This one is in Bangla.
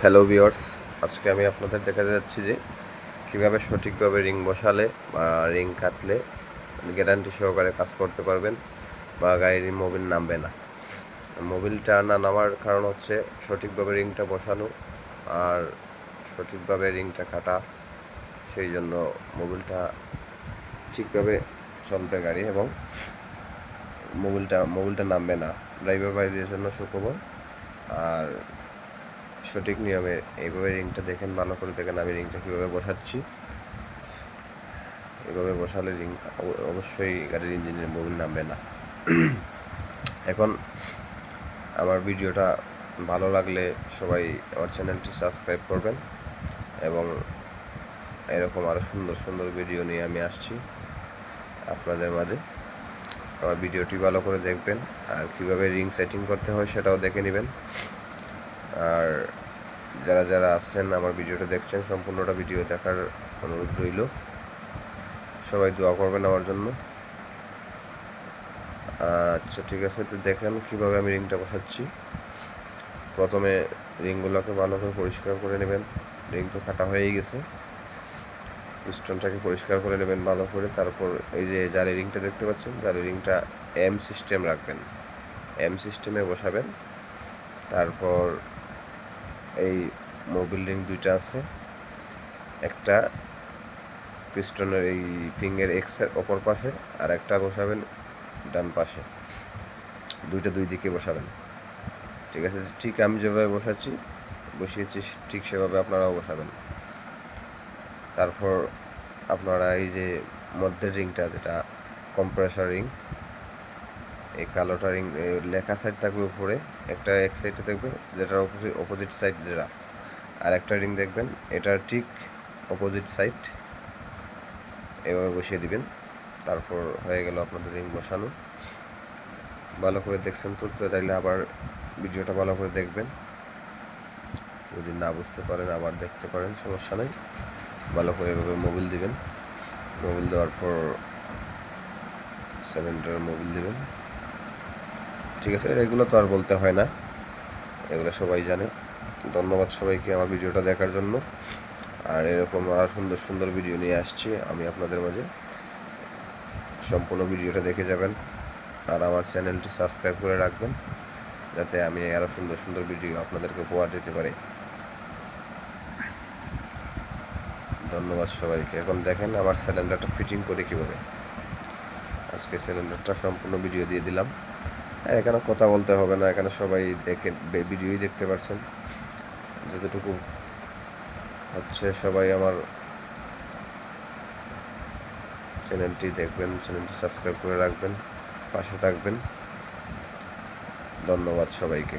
হ্যালো ভিওর্স আজকে আমি আপনাদের দেখাতে যাচ্ছি যে কীভাবে সঠিকভাবে রিং বসালে বা রিং কাটলে গ্যারান্টি সহকারে কাজ করতে পারবেন বা গাড়ির মোবিল নামবে না। মোবিলটা না নামার কারণ হচ্ছে সঠিকভাবে রিংটা বসানো আর সঠিকভাবে রিংটা কাটা, সেই জন্য মোবিলটা ঠিকভাবে চলবে গাড়ি এবং মোবিলটা মোবিলটা নামবে না। ড্রাইভার ভাইদের জন্য সুখবর। আর সঠিক নিয়মে এইভাবে রিংটা দেখেন, ভালো করে দেখেন আমি রিংটা কীভাবে বসাচ্ছি। এভাবে বসালে রিং অবশ্যই গাড়ির ইঞ্জিনের মোবিল নামবে না। এখন আমার ভিডিওটা ভালো লাগলে সবাই আমার চ্যানেলটি সাবস্ক্রাইব করবেন এবং এরকম আরও সুন্দর সুন্দর ভিডিও নিয়ে আমি আসছি আপনাদের মাঝে। আমার ভিডিওটি ভালো করে দেখবেন আর কীভাবে রিং সেটিং করতে হয় সেটাও দেখে নেবেন। আর যারা যারা আসছেন আমার ভিডিওটা দেখছেন, সম্পূর্ণটা ভিডিও দেখার অনুরোধ রইল। সবাই দোয়া করবেন আমার জন্য। আচ্ছা ঠিক আছে, তো দেখেন কীভাবে আমি রিংটা বসাচ্ছি। প্রথমে রিংগুলোকে ভালো করে পরিষ্কার করে নেবেন। রিং তো কাটা হয়েই গেছে। পিস্টনটাকে পরিষ্কার করে নেবেন ভালো করে। তারপর এই যে জালি রিংটা দেখতে পাচ্ছেন, জালি রিংটা এম সিস্টেম রাখবেন। এম সিস্টেমে বসাবেন। তারপর এই মোবিল রিং দুইটা আছে। একটা পিস্টনের এই ফিঙ্গের এক্সের অপর পাশে আর একটা বসাবেন ডান পাশে। দুইটা দুই দিকে বসাবেন। ঠিক আছে, ঠিক আমি যেভাবে বসাচ্ছি, বসিয়েছি ঠিক সেভাবে আপনারাও বসাবেন। তারপর আপনারা এই যে মধ্যের রিংটা যেটা কম্প্রেসার রিং এই কালোটা রিং লেখা সাইড থাকবে উপরে, একটা এক সাইডে দেখবে যেটার অপোজিট অপোজিট সাইড যেটা। আর একটা রিং দেখবেন এটার ঠিক অপোজিট সাইড এভাবে বসিয়ে দিবেন, তারপর হয়ে গেল আপনাদের রিং বসানো। ভালো করে দেখছেন তো তাইলে আবার ভিডিওটা ভালো করে দেখবেন। যদি না বুঝতে পারেন, আবার দেখতে পারেন, সমস্যা নেই। ভালো করে এভাবে মোবিল দিবেন। মোবিল দেওয়ার পর সিলিন্ডার মোবিল দিবেন। ঠিক আছে, এগুলো তো আর বলতে হয় না। এগুলো সবাই জানে। ধন্যবাদ সবাইকে আমার ভিডিওটা দেখার জন্য। আর এরকম আর সুন্দর সুন্দর ভিডিও নিয়ে আসছি আমি আপনাদের মাঝে। সম্পূর্ণ ভিডিওটা দেখে যাবেন। আর আমার চ্যানেলটি সাবস্ক্রাইব করে রাখবেন, যাতে আমি আরও সুন্দর সুন্দর ভিডিও আপনাদেরকে উপহার দিতে পারি। ধন্যবাদ সবাইকে। এখন দেখেন আমার সিলিন্ডারটা ফিটিং করে কীভাবে। আজকে সিলিন্ডারটা সম্পূর্ণ ভিডিও দিয়ে দিলাম। এখানে কথা বলতে হবে না, এখানে সবাই দেখে ভিডিওই দেখতে পারছেন। যতটুকু হচ্ছে সবাই আমার চ্যানেলটি দেখবেন, চ্যানেলটি সাবস্ক্রাইব করে রাখবেন, পাশে থাকবেন। ধন্যবাদ সবাইকে।